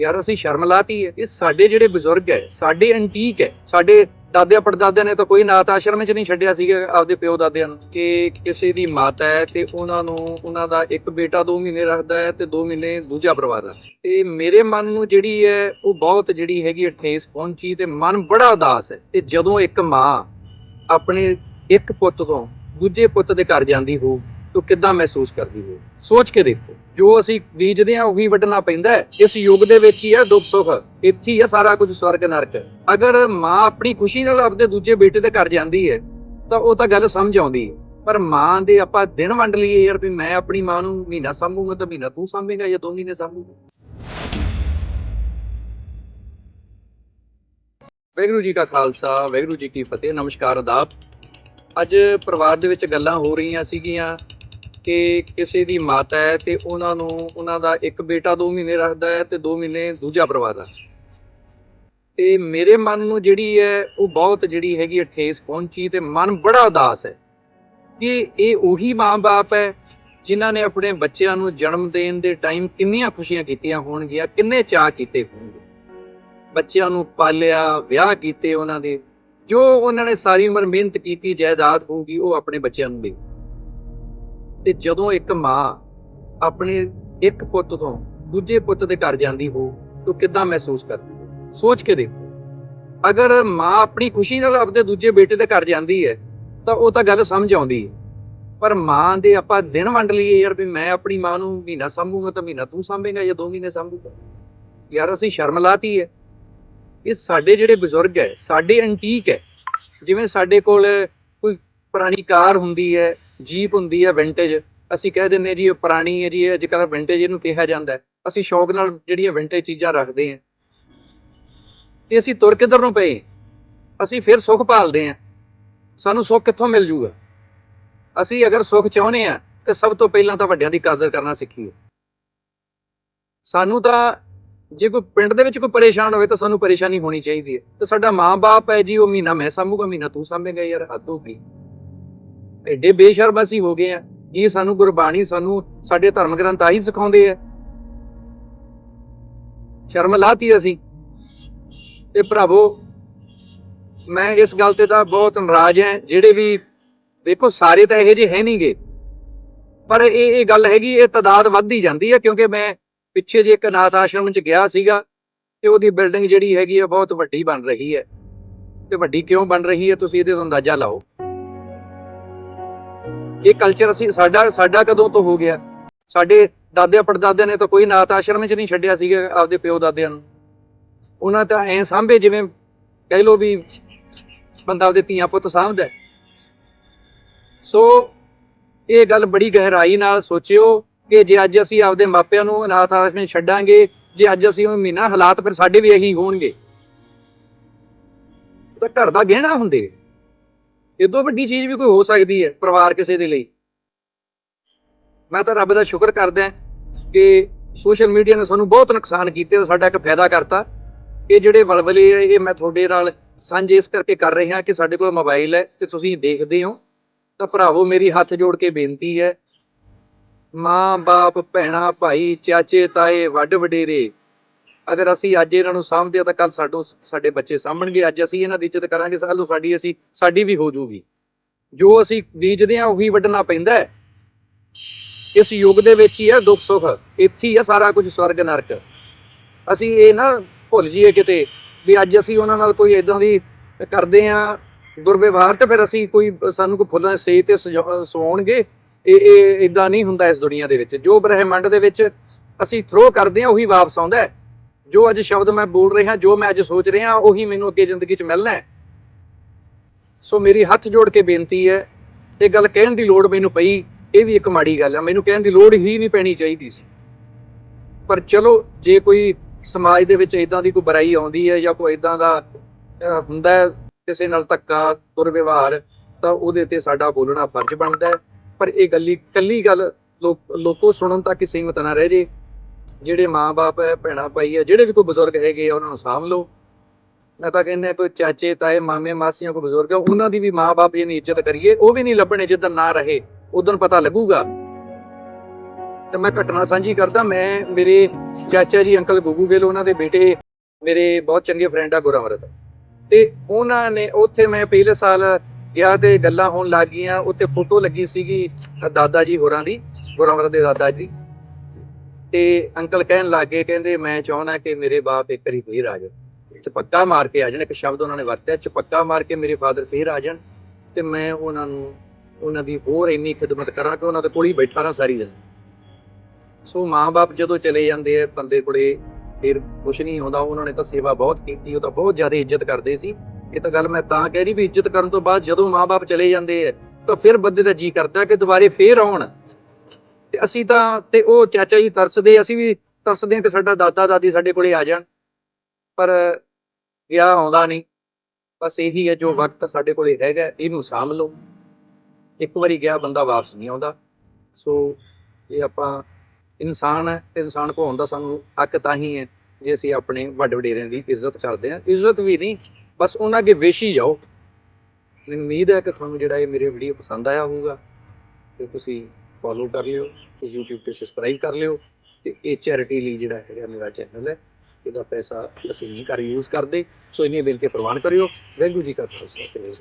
ਯਾਰ ਅਸੀਂ ਸ਼ਰਮ ਲਾਤੀ ਹੈ। ਇਹ ਸਾਡੇ ਜਿਹੜੇ ਬਜ਼ੁਰਗ ਹੈ, ਸਾਡੇ ਐਂਟੀਕ ਹੈ। ਸਾਡੇ ਦਾਦਿਆਂ ਪੜਦਾਦਿਆਂ ਨੇ ਤਾਂ ਕੋਈ ਨਾਥ ਆਸ਼ਰਮ 'ਚ ਨਹੀਂ ਛੱਡਿਆ ਸੀਗਾ ਆਪਦੇ ਪਿਓ ਦਾਦਿਆਂ ਨੂੰ। ਕਿ ਕਿਸੇ ਦੀ ਮਾਤਾ ਹੈ ਤੇ ਉਹਨਾਂ ਨੂੰ, ਉਹਨਾਂ ਦਾ ਇੱਕ ਬੇਟਾ 2 ਮਹੀਨੇ ਰੱਖਦਾ ਹੈ ਤੇ 2 ਮਹੀਨੇ ਦੂਜਾ ਪਰਿਵਾਰ ਦਾ ਤੇ ਮੇਰੇ ਮਨ ਨੂੰ ਜਿਹੜੀ ਹੈ, ਉਹ ਬਹੁਤ ਜਿਹੜੀ ਹੈਗੀ ਹੈ ਠੇਸ ਪਹੁੰਚੀ ਤੇ ਮਨ ਬੜਾ ਉਦਾਸ ਹੈ। ਤੇ ਜਦੋਂ ਇੱਕ ਮਾਂ ਆਪਣੇ ਇੱਕ ਪੁੱਤ ਤੋਂ ਦੂਜੇ ਪੁੱਤ ਦੇ ਘਰ ਜਾਂਦੀ ਹੋਊ ਤਾਂ ਕਿੱਦਾਂ ਮਹਿਸੂਸ ਕਰਦੀ ਹੋ? ਸੋਚ ਕੇ ਦੇਖੋ। ਜੋ ਅਸੀਂ ਬੀਜਦੇ ਹਾਂ, ਉਹੀ ਵੱਢਣਾ ਪੈਂਦਾ ਹੈ। ਇਸ ਯੁੱਗ ਦੇ ਵਿੱਚ ਹੀ ਹੈ ਦੁੱਖ, ਸੁੱਖ। ਇੱਥੇ ਹੀ ਹੈ ਸਾਰਾ ਕੁਝ, ਸਵਰਗ, ਨਰਕ। ਅਗਰ ਮਾਂ ਆਪਣੀ ਖੁਸ਼ੀ ਨਾਲ ਆਪਦੇ ਦੂਜੇ ਬੇਟੇ ਦੇ ਘਰ ਜਾਂਦੀ ਹੈ, ਤਾਂ ਉਹ ਤਾਂ ਗੱਲ ਸਮਝ ਆਉਂਦੀ ਹੈ। ਪਰ ਮਾਂ ਦੇ ਆਪਾਂ ਦਿਨ ਵੰਡ ਲਈਏ ਯਾਰ ਵੀ ਮੈਂ ਆਪਣੀ ਮਾਂ ਨੂੰ ਮਹੀਨਾ ਸਾਂਭੂਗਾ ਤਾਂ ਮਹੀਨਾ ਤੂੰ ਸਾਂਭੇਗਾ ਜਾਂ ਦੋ ਮਹੀਨੇ ਸਾਂਭੂਗਾ। ਵਾਹਿਗੁਰੂ ਜੀ ਕਾ ਖਾਲਸਾ, ਵਾਹਿਗੁਰੂ ਜੀ ਕੀ ਫਤਿਹ। ਨਮਸਕਾਰ ਆਦਾਬ ਅੱਜ ਪਰਿਵਾਰ ਦੇ ਵਿੱਚ ਗੱਲਾਂ ਹੋ ਰਹੀਆਂ ਸੀਗੀਆਂ। ਕਿ ਕਿਸੇ ਦੀ ਮਾਤਾ ਹੈ ਤੇ ਉਹਨਾਂ ਨੂੰ, ਉਹਨਾਂ ਦਾ ਇੱਕ ਬੇਟਾ 2 ਮਹੀਨੇ ਰੱਖਦਾ ਹੈ ਤੇ 2 ਮਹੀਨੇ ਦੂਜਾ ਪਰਿਵਾਰ ਦਾ ਤੇ ਮੇਰੇ ਮਨ ਨੂੰ ਜਿਹੜੀ ਹੈ, ਉਹ ਬਹੁਤ ਜਿਹੜੀ ਹੈਗੀ ਹੈ ਠੇਸ ਪਹੁੰਚੀ ਤੇ ਮਨ ਬੜਾ ਉਦਾਸ ਹੈ ਕਿ ਇਹ ਉਹੀ ਮਾਂ-ਬਾਪ ਹੈ ਜਿਨ੍ਹਾਂ ਨੇ ਆਪਣੇ ਬੱਚਿਆਂ ਨੂੰ ਜਨਮ ਦੇਣ ਦੇ ਟਾਈਮ ਕਿੰਨੀਆਂ ਖੁਸ਼ੀਆਂ ਕੀਤੀਆਂ ਹੋਣਗੀਆਂ, ਕਿੰਨੇ ਚਾਅ ਕੀਤੇ ਹੋਣਗੇ। ਬੱਚਿਆਂ ਨੂੰ ਪਾਲਿਆ, ਵਿਆਹ ਕੀਤੇ ਉਹਨਾਂ ਦੇ, ਜੋ ਉਹਨਾਂ ਨੇ ਸਾਰੀ ਉਮਰ ਮਿਹਨਤ ਕੀਤੀ, ਜਾਇਦਾਦ ਹੋਊਗੀ, ਉਹ ਆਪਣੇ ਬੱਚਿਆਂ ਨੂੰ ਦੇ ਤੇ ਜਦੋਂ ਇੱਕ ਮਾਂ ਆਪਣੇ ਇੱਕ ਪੁੱਤ ਤੋਂ ਦੂਜੇ ਪੁੱਤ ਦੇ ਘਰ ਜਾਂਦੀ ਹੋ, ਤਾਂ ਕਿੱਦਾਂ ਮਹਿਸੂਸ ਕਰਦੀ ਸੋਚ ਕੇ ਦੇਖੋ। ਅਗਰ ਮਾਂ ਆਪਣੀ ਖੁਸ਼ੀ ਨਾਲ ਆਪਦੇ ਦੂਜੇ ਬੇਟੇ ਦੇ ਘਰ ਜਾਂਦੀ ਹੈ, ਤਾਂ ਉਹ ਤਾਂ ਗੱਲ ਸਮਝ ਆਉਂਦੀ ਹੈ। ਪਰ ਮਾਂ ਦੇ ਆਪਾਂ ਦਿਨ ਵੰਡ ਲਈਏ ਯਾਰ ਵੀ ਮੈਂ ਆਪਣੀ ਮਾਂ ਨੂੰ ਮਹੀਨਾ ਸਾਂਭੂਗਾ ਤਾਂ ਮਹੀਨਾ ਤੂੰ ਸਾਂਭੇਗਾ ਜਾਂ ਦੋ ਮਹੀਨੇ ਸਾਂਭੂਗਾ। ਯਾਰ ਅਸੀਂ ਸ਼ਰਮ ਲਾਤੀ ਹੈ। ਇਹ ਸਾਡੇ ਜਿਹੜੇ ਬਜ਼ੁਰਗ ਹੈ, ਸਾਡੇ ਐਂਟੀਕ ਹੈ। ਜਿਵੇਂ ਸਾਡੇ ਕੋਲ ਕੋਈ ਪੁਰਾਣੀ ਕਾਰ ਹੁੰਦੀ ਹੈ ਜੀਪ ਹੁੰਦੀ ਹੈ ਵਿੰਟੇਜ ਅਸੀਂ ਕਹਿ ਦਿੰਦੇ ਹਾਂ ਜੀ ਇਹ ਪੁਰਾਣੀ ਹੈ ਜੀ, ਇਹ ਅੱਜ ਕੱਲ੍ਹ ਵਿੰਟੇਜ ਇਹਨੂੰ ਕਿਹਾ ਜਾਂਦਾ ਅਸੀਂ ਸ਼ੌਕ ਨਾਲ ਜਿਹੜੀਆਂ ਵਿੰਟੇਜ ਚੀਜ਼ਾਂ ਰੱਖਦੇ ਹਾਂ। ਤੇ ਅਸੀਂ ਤੁਰ ਕਿੱਧਰ ਨੂੰ ਪਏ? ਅਸੀਂ ਫਿਰ ਸੁੱਖ ਭਾਲਦੇ ਹਾਂ। ਸਾਨੂੰ ਸੁੱਖ ਕਿੱਥੋਂ ਮਿਲ ਜੂਗਾ? ਅਸੀਂ ਅਗਰ ਸੁੱਖ ਚਾਹੁੰਦੇ ਹਾਂ, ਤੇ ਸਭ ਤੋਂ ਪਹਿਲਾਂ ਤਾਂ ਵੱਡਿਆਂ ਦੀ ਕਦਰ ਕਰਨਾ ਸਿੱਖੀਏ। ਸਾਨੂੰ ਤਾਂ ਜੇ ਕੋਈ ਪਿੰਡ ਦੇ ਵਿੱਚ ਕੋਈ ਪਰੇਸ਼ਾਨ ਹੋਵੇ ਤਾਂ ਸਾਨੂੰ ਪਰੇਸ਼ਾਨੀ ਹੋਣੀ ਚਾਹੀਦੀ ਹੈ। ਤੇ ਸਾਡਾ ਮਾਂ-ਬਾਪ ਹੈ ਜੀ, ਉਹ ਮਹੀਨਾ ਮੈਂ ਸਾਂਭੂਗਾ, ਮਹੀਨਾ ਤੂੰ ਸਾਂਭੇਗਾ ਯਾਰ, ਹੱਦ ਹੋ ਗਈ। ਐਡੇ ਬੇਸ਼ਰਮ ਅਸੀਂ ਹੋ ਗਏ ਆ। ਇਹ ਸਾਨੂੰ ਗੁਰਬਾਣੀ ਸਾਨੂੰ ਸਾਡੇ ਧਰਮ ਗ੍ਰੰਥ ਆਹੀ ਸਿਖਾਉਂਦੇ ਆ। ਸ਼ਰਮ ਲਾਤੀ ਅਸੀਂ। ਤੇ ਭਰਾਵੋ, ਮੈਂ ਇਸ ਗੱਲ ਤੇ ਤਾਂ ਬਹੁਤ ਨਾਰਾਜ਼ ਹਾਂ, ਜਿਹੜੇ ਵੀ ਦੇਖੋ, ਸਾਰੇ ਤਾਂ ਇਹੋ ਜਿਹੇ ਹੈ ਨਹੀਂਗੇ ਪਰ ਇਹ ਇਹ ਗੱਲ ਹੈਗੀ, ਇਹ ਤਦਾਦ ਵੱਧਦੀ ਜਾਂਦੀ ਹੈ ਕਿਉਂਕਿ ਮੈਂ ਪਿੱਛੇ ਜੇ ਇੱਕ ਅਨਾਥ ਆਸ਼ਰਮ 'ਚ ਗਿਆ ਸੀਗਾ, ਤੇ ਉਹਦੀ ਬਿਲਡਿੰਗ ਜਿਹੜੀ ਹੈਗੀ ਆ, ਬਹੁਤ ਵੱਡੀ ਬਣ ਰਹੀ ਹੈ। ਤੇ ਵੱਡੀ ਕਿਉਂ ਬਣ ਰਹੀ ਹੈ, ਤੁਸੀਂ ਇਹਦੇ ਤੋਂ ਅੰਦਾਜ਼ਾ ਲਾਓ। ਇਹ ਕਲਚਰ ਅਸੀਂ ਸਾਡਾ ਸਾਡਾ ਕਦੋਂ ਤੋਂ ਹੋ ਗਿਆ? ਸਾਡੇ ਦਾਦਿਆਂ ਪੜਦਾਦਿਆਂ ਨੇ ਤਾਂ ਕੋਈ ਅਨਾਥ ਆਸ਼ਰਮ 'ਚ ਨਹੀਂ ਛੱਡਿਆ ਸੀਗਾ ਆਪਦੇ ਪਿਓ ਦਾਦਿਆਂ ਨੂੰ। ਉਹਨਾਂ ਤਾਂ ਐਂ ਸਾਂਭੇ ਜਿਵੇਂ ਕਹਿ ਲੋ ਵੀ ਬੰਦਾ ਆਪਦੇ ਧੀਆਂ ਪੁੱਤ ਸਾਂਭਦਾ ਸੋ ਇਹ ਗੱਲ ਬੜੀ ਗਹਿਰਾਈ ਨਾਲ ਸੋਚਿਓ ਕਿ ਜੇ ਅੱਜ ਅਸੀਂ ਆਪਦੇ ਮਾਪਿਆਂ ਨੂੰ ਅਨਾਥ ਆਸ਼ਰਮ ਛੱਡਾਂਗੇ, ਜੇ ਅੱਜ ਅਸੀਂ ਉਹ ਮਹੀਨਾ ਹਾਲਾਤ ਫਿਰ ਸਾਡੇ ਵੀ ਇਹੀ ਹੋਣਗੇ। ਤਾਂ ਘਰ ਦਾ ਗਹਿਣਾ ਹੁੰਦੇ। ਇਦੋਂ ਵੱਡੀ ਚੀਜ਼ ਵੀ ਕੋਈ ਹੋ ਸਕਦੀ ਹੈ ਪਰਿਵਾਰ ਕਿਸੇ ਦੇ ਲਈ। ਮੈਂ ਤਾਂ ਰੱਬ ਦਾ ਸ਼ੁਕਰ ਕਰਦਾ ਕਿ ਸੋਸ਼ਲ ਮੀਡੀਆ ਨੇ ਸਾਨੂੰ ਬਹੁਤ ਨੁਕਸਾਨ ਕੀਤੇ ਤੇ ਸਾਡਾ ਇੱਕ ਫਾਇਦਾ ਕਰਤਾ। ਇਹ ਜਿਹੜੇ ਵਲਵਲੇ ਆ, ਇਹ ਮੈਂ ਤੁਹਾਡੇ ਨਾਲ ਸਾਂਝੇ ਇਸ ਕਰਕੇ ਕਰ ਰਿਹਾ ਕਿ ਸਾਡੇ ਕੋਲ ਮੋਬਾਈਲ ਹੈ ਤੇ ਤੁਸੀਂ ਦੇਖਦੇ ਹੋ। ਤਾਂ ਭਰਾਵੋ ਮੇਰੀ ਹੱਥ ਜੋੜ ਕੇ ਬੇਨਤੀ ਹੈ ਮਾਂ ਬਾਪ ਭੈਣਾ ਭਾਈ ਚਾਚੇ ਤਾਏ ਵੱਡ ਵਡੇਰੇ ਅਗਰ ਅਸੀਂ ਅੱਜ ਇਹਨਾਂ ਨੂੰ ਸਾਂਭਦੇ ਹਾਂ ਤਾਂ ਕੱਲ ਸਾਡੋ ਸਾਡੇ ਬੱਚੇ ਸਾਂਭਣਗੇ। ਅੱਜ ਅਸੀਂ ਇਹਨਾਂ ਦੀ ਇੱਜ਼ਤ ਕਰਾਂਗੇ ਕੱਲ੍ਹ ਨੂੰ ਸਾਡੀ ਅਸੀਂ, ਸਾਡੀ ਵੀ ਹੋ ਜੂਗੀ। ਜੋ ਅਸੀਂ ਬੀਜਦੇ ਹਾਂ, ਉਹੀ ਵੱਢਣਾ ਪੈਂਦਾ ਹੈ। ਇਸ ਯੁੱਗ ਦੇ ਵਿੱਚ ਹੀ ਹੈ ਦੁੱਖ ਸੁੱਖ। ਇੱਥੇ ਹੀ ਹੈ ਸਾਰਾ ਕੁਝ ਸਵਰਗ ਨਰਕ। ਅਸੀਂ ਇਹ ਨਾ ਭੁੱਲ ਜਾਈਏ ਕਿਤੇ ਵੀ ਅੱਜ ਅਸੀਂ ਉਹਨਾਂ ਨਾਲ ਕੋਈ ਇਦਾਂ ਦੀ ਕਰਦੇ ਆ ਦੁਰਵਿਵਹਾਰ ਤੇ ਫਿਰ ਅਸੀਂ ਕੋਈ ਸਾਨੂੰ ਕੋਈ ਫੁੱਲਾਂ ਦੇ ਸੇਜ ਤੇ ਸਜਾ- ਸਵਾਉਣਗੇ। ਇਹ ਇਹ ਇਦਾਂ ਨਹੀਂ ਹੁੰਦਾ ਇਸ ਦੁਨੀਆ ਦੇ ਵਿੱਚ। ਜੋ ਬ੍ਰਹਿਮੰਡ ਦੇ ਵਿੱਚ ਅਸੀਂ ਥਰੋ ਕਰਦੇ ਆ ਉਹੀ ਵਾਪਸ ਆਉਂਦਾ ਹੈ। ਜੋ ਅੱਜ ਸ਼ਬਦ ਮੈਂ ਬੋਲ ਰਿਹਾ, ਜੋ ਮੈਂ ਅੱਜ ਸੋਚ ਰਿਹਾ, ਉਹੀ ਮੈਨੂੰ ਅੱਗੇ ਜ਼ਿੰਦਗੀ 'ਚ ਮਿਲਣਾ ਹੈ। ਸੋ ਮੇਰੀ ਹੱਥ ਜੋੜ ਕੇ ਬੇਨਤੀ ਹੈ, ਇਹ ਗੱਲ ਕਹਿਣ ਦੀ ਲੋੜ ਮੈਨੂੰ ਪਈ, ਇਹ ਵੀ ਇੱਕ ਮਾੜੀ ਗੱਲ ਹੈ, ਮੈਨੂੰ ਕਹਿਣ ਦੀ ਲੋੜ ਹੀ ਨਹੀਂ ਪੈਣੀ ਚਾਹੀਦੀ ਸੀ। ਪਰ ਚਲੋ, ਜੇ ਕੋਈ ਸਮਾਜ ਦੇ ਵਿੱਚ ਇਦਾਂ ਦੀ ਕੋਈ ਬੁਰਾਈ ਆਉਂਦੀ ਹੈ ਜਾਂ ਕੋਈ ਇਦਾਂ ਦਾ ਹੁੰਦਾ ਕਿਸੇ ਨਾਲ ਧੱਕਾ, ਦੁਰਵਿਵਹਾਰ, ਤਾਂ ਉਹਦੇ ਤੇ ਸਾਡਾ ਬੋਲਣਾ ਫਰਜ਼ ਬਣਦਾ ਪਰ ਇਹ ਗੱਲੀ ਕੱਲੀ ਗੱਲ ਲੋਕ, ਲੋਕੋ ਸੁਣਨ ਤੱਕ ਹੀ ਸੀਮਤ ਨਾ ਰਹਿ ਜੇ। ਜਿਹੜੇ ਮਾਂ-ਬਾਪ ਹੈ, ਭੈਣਾਂ ਭਾਈ ਹੈ, ਜਿਹੜੇ ਵੀ ਕੋਈ ਬਜ਼ੁਰਗ ਹੈਗੇ ਆ, ਉਹਨਾਂ ਨੂੰ ਸਾਂਭ ਲਓ। ਮੈਂ ਤਾਂ ਕਹਿੰਦਾ ਕੋਈ ਚਾਚੇ, ਤਾਏ, ਮਾਮੇ, ਮਾਸੀਆਂ ਕੋਈ ਬਜ਼ੁਰਗ ਉਹਨਾਂ ਦੀ ਵੀ ਮਾਂ-ਬਾਪ ਦੀ ਇੱਜ਼ਤ ਕਰੀਏ, ਉਹ ਵੀ ਨਹੀਂ ਲੱਭਣੇ ਜਿੱਦਣ ਨਾ ਰਹੇ, ਉਦੋਂ ਪਤਾ ਲੱਗੂਗਾ। ਤੇ ਮੈਂ ਘਟਨਾ ਸਾਂਝੀ ਕਰਦਾ, ਮੈਂ, ਮੇਰੇ ਚਾਚਾ ਜੀ, ਅੰਕਲ ਗੁੱਗੂ ਗਿੱਲ, ਉਹਨਾਂ ਦੇ ਬੇਟੇ, ਮੇਰੇ ਬਹੁਤ ਚੰਗੇ ਫਰੈਂਡ ਆ ਗੁਰਮਰਤ ਤੇ ਉਹਨਾਂ ਨੇ ਉੱਥੇ ਮੈਂ ਪਹਿਲੇ ਸਾਲ ਗਿਆ ਤੇ ਗੱਲਾਂ ਹੋਣ ਲੱਗ ਗਈਆਂ ਉੱਤੇ ਫੋਟੋ ਲੱਗੀ ਸੀਗੀ ਦਾਦਾ ਜੀ ਹੋਰਾਂ ਦੀ ਗੁਰਮਰਤ ਦੇ ਦਾਦਾ ਜੀ। ਤੇ ਅੰਕਲ ਕਹਿਣ ਲੱਗੇ ਕਹਿੰਦੇ ਮੈਂ ਚਾਹੁੰਦਾ ਕਿ ਮੇਰੇ ਬਾਪ ਇੱਕ ਵਾਰੀ ਫੇਰ ਆ ਜਾਣ। ਚਪੱਕਾ ਮਾਰ ਕੇ ਆ ਜਾਣ, ਇੱਕ ਸ਼ਬਦ ਉਹਨਾਂ ਨੇ ਵਰਤਿਆ, ਚਪੱਕਾ ਮਾਰ ਕੇ ਮੇਰੇ ਫਾਦਰ ਫੇਰ ਆ ਜਾਣ ਤੇ ਮੈਂ ਉਹਨਾਂ ਨੂੰ, ਉਹਨਾਂ ਦੀ ਹੋਰ ਇੰਨੀ ਖਿਦਮਤ ਕਰਾਂ ਕਿ ਉਹਨਾਂ ਦੇ ਕੋਲ ਹੀ ਬੈਠਾ ਰਹਾਂ ਸਾਰੀ ਜ਼ਿੰਦਗੀ। ਸੋ ਮਾਂ-ਬਾਪ ਜਦੋਂ ਚਲੇ ਜਾਂਦੇ ਆ ਬੰਦੇ ਕੋਲੇ, ਫਿਰ ਕੁਛ ਨਹੀਂ ਹੁੰਦਾ, ਉਹਨਾਂ ਨੇ ਤਾਂ ਸੇਵਾ ਬਹੁਤ ਕੀਤੀ, ਉਹ ਤਾਂ ਬਹੁਤ ਜ਼ਿਆਦਾ ਇੱਜ਼ਤ ਕਰਦੇ ਸੀ। ਇਹ ਤਾਂ ਗੱਲ ਮੈਂ ਤਾਂ ਕਹਿ ਰਹੀ ਵੀ ਇੱਜ਼ਤ ਕਰਨ ਤੋਂ ਬਾਅਦ ਜਦੋਂ ਮਾਂ-ਬਾਪ ਚਲੇ ਜਾਂਦੇ ਆ, ਤਾਂ ਫਿਰ ਬੰਦੇ ਦਾ ਜੀ ਕਰਦਾ ਕਿ ਦੁਬਾਰੇ ਫੇਰ ਆਉਣ। ਤੇ ਅਸੀਂ ਤਾਂ ਤੇ ਉਹ ਚਾਚਾ ਜੀ ਤਰਸਦੇ, ਅਸੀਂ ਵੀ ਤਰਸਦੇ ਹਾਂ ਕਿ ਸਾਡਾ ਦਾਦਾ ਦਾਦੀ ਸਾਡੇ ਕੋਲੇ ਆ ਜਾਣ। ਪਰ ਵਿਆਹ ਆਉਂਦਾ ਨਹੀਂ। ਬਸ ਇਹੀ ਹੈ ਜੋ ਵਕਤ ਸਾਡੇ ਕੋਲੇ ਹੈਗਾ, ਇਹਨੂੰ ਸਾਂਭ ਲਓ। ਇੱਕ ਵਾਰੀ ਗਿਆ ਬੰਦਾ ਵਾਪਸ ਨਹੀਂ ਆਉਂਦਾ। ਸੋ ਇਹ ਆਪਾਂ ਇਨਸਾਨ ਹੈ ਤੇ ਇਨਸਾਨ ਕੋ ਦਾ ਸਾਨੂੰ ਹੱਕ ਤਾਂ ਹੀ ਹੈ, ਜੇ ਅਸੀਂ ਆਪਣੇ ਵੱਡ ਵਡੇਰਿਆਂ ਦੀ ਇੱਜ਼ਤ ਕਰਦੇ ਹਾਂ। ਇੱਜ਼ਤ ਵੀ ਨਹੀਂ, ਬਸ ਉਹਨਾਂ ਅੱਗੇ ਵੇਸ਼ੀ ਜਾਓ। ਮੈਨੂੰ ਉਮੀਦ ਹੈ ਕਿ ਤੁਹਾਨੂੰ ਜਿਹੜਾ ਇਹ ਮੇਰੇ ਵੀਡੀਓ ਪਸੰਦ ਆਇਆ ਹੋਊਗਾ। ਤੇ ਤੁਸੀਂ ਫੋਲੋ ਕਰ ਲਿਓ ਤੇ YouTube ਤੇ ਸਬਸਕ੍ਰਾਈਬ ਕਰ ਲਿਓ ਤੇ ਇਹ ਚੈਰਿਟੀ ਲਈ ਜਿਹੜਾ ਹੈਗਾ ਮੇਰਾ ਚੈਨਲ ਹੈ, ਇਹਦਾ ਪੈਸਾ ਅਸੀਂ ਨਹੀਂ ਕਰ ਯੂਜ਼ ਕਰਦੇ, ਸੋ ਇਹਨੇ ਬੇਨਤੀ ਪ੍ਰਵਾਨ ਕਰਿਓ। ਵਾਹਿਗੁਰੂ ਜੀ ਕਰ ਖਾਲਸਾ ਤੇ